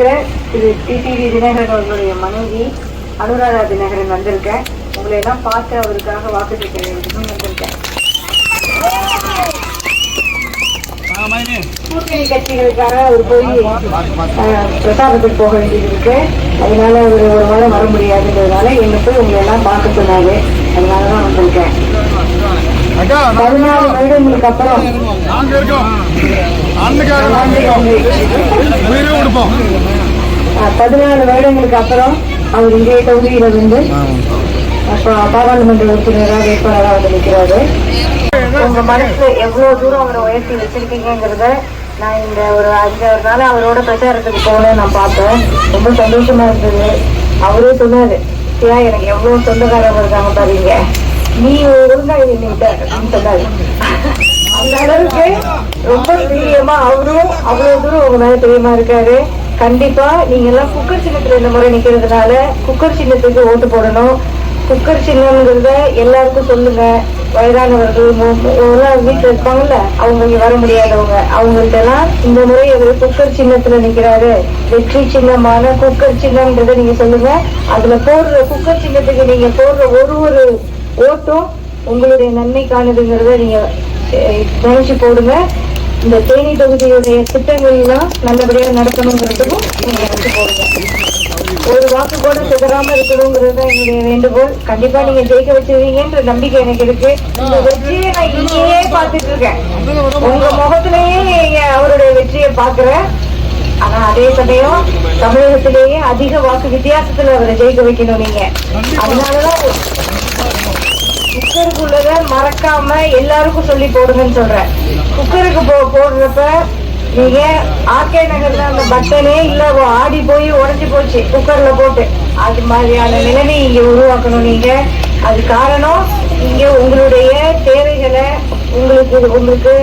இருக்கிற திரு டிடிவி தினகரன் அவர்களுடைய மனைவி அனுராதா தினகரன் வந்திருக்கேன். உங்களை எல்லாம் பார்த்து அவருக்காக வாக்கு கேட்கிறேன் வந்திருக்கேன். கூட்டணி கட்சிகளுக்காக அவர் போய் அஹ், போக வேண்டியது இருக்கு அதனால அவர் ஒரு வாரம் வர முடியாதுன்றதுனால என்னை போய் உங்களை எல்லாம் பார்க்க சொன்னாரு. அதனாலதான் வந்திருக்கேன். பதினாலு வருடங்களுக்கு அப்புறம் உயிரே கொடுப்போம். பதினாலு வருடங்களுக்கு அப்புறம் அவர் இதே தொகுதியில வந்து பாராளுமன்ற உறுப்பினராக வேட்பாளராக வந்து நிற்கிறாரு. உங்க மனசுல எவ்வளவு தூரம் அவரை உயர்த்தி வச்சிருக்கீங்கிறத நான் இந்த ஒரு அஞ்சாறு நாள் அவரோட பிரச்சாரத்துக்கு போனேன் நான் பார்த்தேன். ரொம்ப சந்தோஷமா இருந்தது. அவரே சொன்னாரு சியா எனக்கு எவ்வளவு சொந்தக்காரங்க இருக்காங்க பாருங்க. நீ ஒழுங்கா நின்னுட்ட அப்படின்னு சொன்னாரு. அந்த அளவுக்கு ரொம்ப பிரியமா அவரும் அவ்வளவு தூரம் உங்க மேல பிரியமா இருக்காரு. கண்டிப்பா நீங்க எல்லாம் குக்கர் சின்னத்துல இந்த முறை நிக்கிறதுனால குக்கர் சின்னத்துக்கு ஓட்டு போடணும். குக்கர் சின்னங்கிறத எல்லாருக்கும் சொல்லுங்க. வயதானவர்கள் எல்லாம் வீட்டுல இருப்பாங்கல்ல அவங்க இங்க வர முடியாதவங்க அவங்கள்ட்ட எல்லாம் இந்த முறை அவர் குக்கர் சின்னத்துல நிக்கிறாரு. வெற்றி சின்னமான குக்கர் சின்னம்ன்றத நீங்க சொல்லுங்க. அதுல போடுற குக்கர் சின்னத்துக்கு நீங்க போடுற ஒரு ஒரு ஓட்டும் உங்களுடைய நன்மைக்கானதுங்கிறத நீங்க கவனிச்சு போடுங்க. இந்த தேனி தொகுதியுடைய திட்டங்கள் நல்லபடியாக நல்லபடியா நீங்கள் நீங்க போடுங்க. ஒரு வாக்கு கூட சிதறாம இருக்கணுங்கிறது தான் என்னுடைய வேண்டுகோள். கண்டிப்பா நீங்க ஜெயிக்க வச்சிருவீங்கன்ற நம்பிக்கை எனக்கு இருக்கு. இந்த வெற்றியை நான் இங்கேயே பார்த்துட்டு இருக்கேன். உங்க முகத்திலேயே நீங்க அவருடைய வெற்றியை பாக்குறேன் ஆனா அதே சமயம் தமிழகத்திலேயே அதிக வாக்கு வித்தியாசத்துல அவரை ஜெயிக்க வைக்கணும் நீங்க. அதனாலதான் குக்கருக்குள்ளத மறக்காம எல்லாருக்கும் சொல்லி போடுங்கன்னு சொல்றேன். குக்கருக்கு போ போடுறப்ப நீங்க ஆர்கே நகர்ல அந்த பட்டனே இல்ல ஆடி போய் உடஞ்சி போச்சு குக்கர்ல போட்டு. அது மாதிரியான நிலைமை இங்க உருவாக்கணும் நீங்க. அது காரணம் நீங்க உங்களுடைய தேவைகளை உங்களுக்கு உங்களுக்கு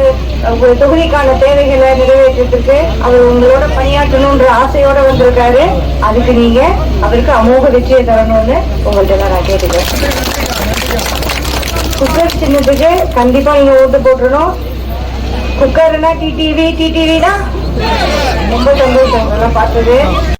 உங்க தொகுதிக்கான தேவைகளை நிறைவேற்றத்துக்கு அவர் உங்களோட பணியாற்றணும்ன்ற ஆசையோட வந்திருக்காரு. அதுக்கு நீங்க அவருக்கு அமோக வெற்றியை தரணும்னு உங்கள்கிட்ட நான் கேட்டுக்கிறேன். குக்கர் சின்னதுக்கு கண்டிப்பா நீங்க ஓட்டு போட்டுறணும். குக்கர்னா டிடிவி டிடிவினா ரொம்ப சந்தோஷம் இதெல்லாம் பார்த்தது.